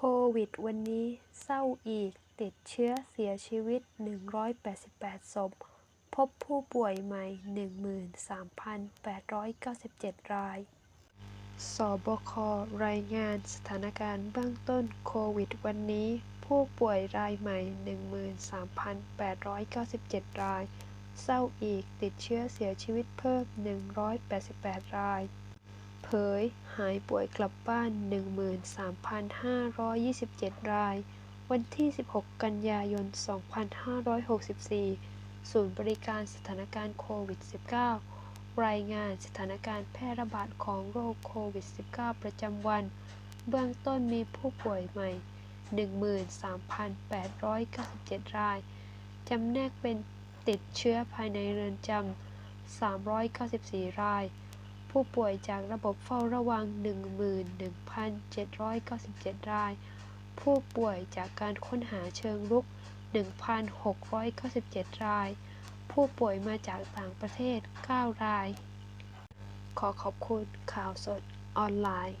โควิดวันนี้เศร้าอีก ติดเชื้อเสียชีวิต 188 ศพ พบผู้ป่วยใหม่ 13,897 ราย สบค รายงานสถานการณ์เบื้องต้นโควิดวันนี้ ผู้ป่วยรายใหม่ 13,897 ราย เศร้าอีกติดเชื้อเสียชีวิตเพิ่ม 188 ราย เผย หายป่วยกลับบ้าน 13,527 ราย วันที่ 16 กันยายน 2564 ศูนย์บริการสถานการณ์โควิด -19 รายงานสถานการณ์แพร่ระบาดของโรคโควิด -19 ประจำวัน เบื้องต้นมีผู้ป่วยใหม่ 13,897 ราย จำแนกเป็นติดเชื้อภายในเรือนจำ394 ราย ผู้ป่วยจากระบบเฝ้าระวัง 11,797 ราย ผู้ป่วยจากการค้นหาเชิงรุก 1,697 ราย ผู้ป่วยมาจากต่างประเทศ 9 ราย ขอขอบคุณข่าวสดออนไลน์